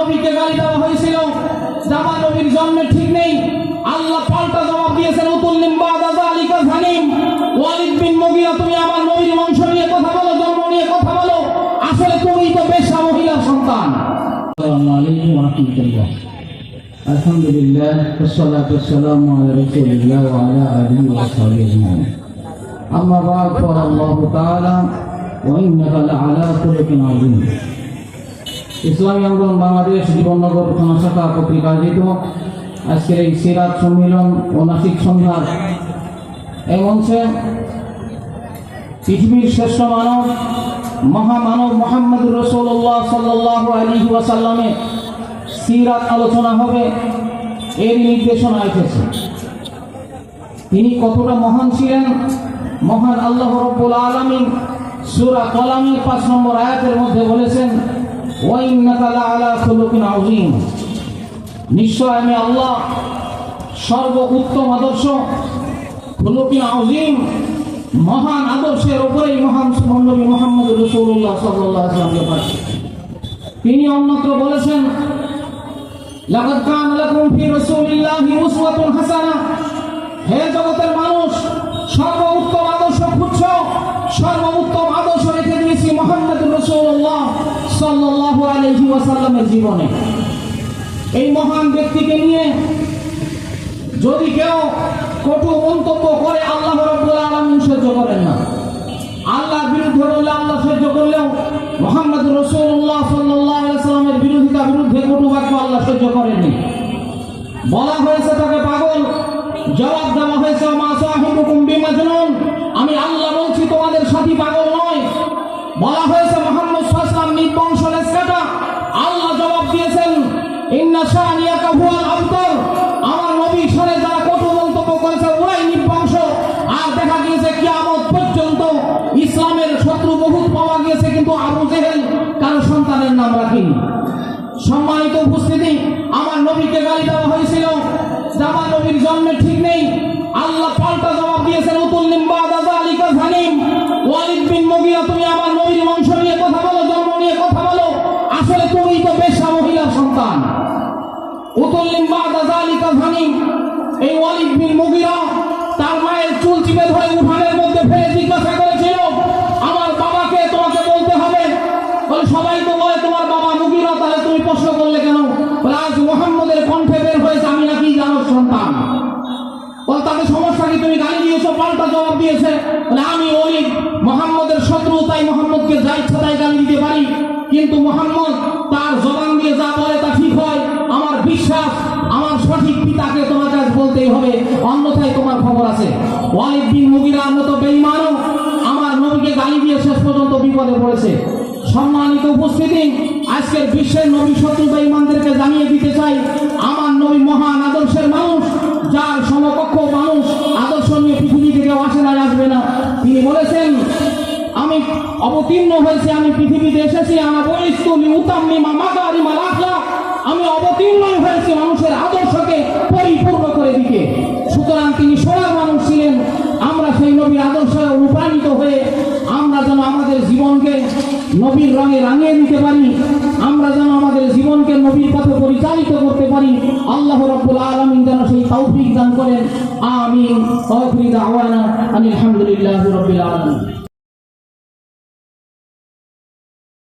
নবীকে গালি দেওয়া হয়েছিল যে আমার নবীর জন্মের ঠিক নেই আল্লাহ পাল্টা জবাব দিয়েছেন উতুল্লিম বাদাদা আলিকা জানিম ওয়ালিদ বিন মুগিরা তুমি আমার নবীর বংশ নিয়ে কথা বলো জন্ম নিয়ে কথা বলো আসলে তুমি তো বেশা মহিলার সন্তান আসসালামু আলাইকুম ওয়া রাহমাতুল্লাহ الحمد لله والصلاة والسلام على رسول الله وعلى آله وصحبه أجمعين أما بعد قال الله تعالى وإنك لعلى خلق عظيم ইসলামী আন্দোলন বাংলাদেশ জীবননগর থানা শাখা পত্রিকা আয়োজিত আজকের এই সিরাত সম্মেলন ও নাসিক সন্ধ্যার মঞ্চে পৃথিবীর শ্রেষ্ঠ মানব, মহামানব মোহাম্মদ রসুল্লাহ সাল্লাহ আলী ওয়াসাল্লামের সিরাত আলোচনা হবে, এর নির্দেশনা এসেছে। তিনি কতটা মহান ছিলেন? মহান আল্লাহ রব্বুল আলমিন সুরা কলামের পাঁচ নম্বর আয়াতের মধ্যে বলেছেন নিশ্চয় আমি আল্লাহ সর্ব উত্তম আদর্শ মহান আদর্শের উপরেই মহান নবী মোহাম্মদ রসুল্লাহ সাল্লাহ আসলামকে পাচ্ছি তিনি অন্যত্র বলেছেন, লাকাদ কানা লাকুম ফি হে জগতের মানুষ আলাইহি ওয়াসাল্লামের জীবনে। এই মহান ব্যক্তিকে নিয়ে যদি কেউ কটু মন্তব্য করে, আল্লাহ রব্বুল আলামিন সহ্য করেন না। আল্লাহর বিরুদ্ধে বললে আল্লাহ সহ্য করলেও মোহাম্মদ রসুল্লাহ সাল্লাহ সাল্লামের বিরোধিতা বিরুদ্ধে কটু বাক্য আল্লাহ সহ্য করেননি। বলা হয়েছে তাকে পাগল, জবাব দেওয়া হয়েছে আমি আল্লাহ বলছি, তোমাদের সাথী পাগল নয়। বলা হয়েছে, মোহাম্মদ সাল্লাম নির্বংশ আমার নবী সরে যারা কটু মন্তব্য করেছে, ওরাই আর দেখা গিয়েছে কিয়ামত পর্যন্ত ইসলামের শত্রু পাওয়া গিয়েছে, কিন্তু আবু জেহেল কারও সন্তানের নাম রাখেনি। সম্মানিত উপস্থিতি, আমার নবীকে গালি দেওয়া হয়েছিল। আমার নবীর জন্মের ঠিক নেই। আল্লাহ পাল্টা জবাব দিয়েছেন উতুল্লিম বাদাদা আলিকা জানিম ওয়ালিদ তুমি আমার নবীর বংশ নিয়ে কথা বলো, জন্ম নিয়ে কথা বলো। আসলে তুমি তো বেশা মহিলার সন্তান। উতুল্লিম বাদাদা আলিকা জানিম এই ওয়ালিদ বিন মুগিরা তার মায়ের চুল চিপে ধরে উঠানের মধ্যে ফেলে জিজ্ঞাসা করেছিল, আমার বাবাকে তোমাকে বলতে হবে? বলে, সবাই তো বলে তোমার বাবা মুগিরা, তাহলে তুমি প্রশ্ন করলে কেন? বলে, আজ মোহাম্মদের কণ্ঠে বের হয়েছে, আমি নাকি জানো সন্তান। বলে তাকে সমস্যা কি? তুমি গালি দিয়েছ, পাল্টা জবাব দিয়েছে। বলে, আমি অলিদ মোহাম্মদের শত্রু, তাই মোহাম্মদকে যা ইচ্ছা তাই গালি দিতে পারি। কিন্তু মোহাম্মদ বলতেই হবে, অন্যথায় তোমার খবর আছে। ওয়ালিদ বিন মুগিরার মতো বেঈমানও, আমার নবীকে গালি দিয়ে শেষ পর্যন্ত বিপদে পড়েছে। সম্মানিত উপস্থিতি, আজকের বিশ্বের নবী শত্রু বেঈমানদেরকে জানিয়ে দিতে চাই, আমার নবী মহান আদর্শের মানুষ, যার সমকক্ষ মানুষ আদর্শ নিয়ে পৃথিবী থেকে আসে না আসবে না। তিনি বলেছেন, আমি অবতীর্ণ হয়েছে, আমি পৃথিবীতে এসেছি, আমার বলিষ্ঠলি উতাম্মিমা মাগারিমা রাখলা আমি অবতীর্ণ হয়েছি মানুষের আদর্শকে পরিপূর্ণ করে দিতে সুতরাং তিনি সোনার মানুষ ছিলেন। আমরা সেই নবীর আদর্শে অনুপ্রাণিত হয়ে আমরা যেন আমাদের জীবনকে নবীর রঙে রাঙিয়ে দিতে পারি, আমরা যেন আমাদের জীবনকে নবীর পথে পরিচালিত করতে পারি, আল্লাহ রব্বুল আলমিন যেন সেই তৌফিক দান করেন। আমিন। আওয়ানা আলহামদুলিল্লাহ রবিল আলমিন।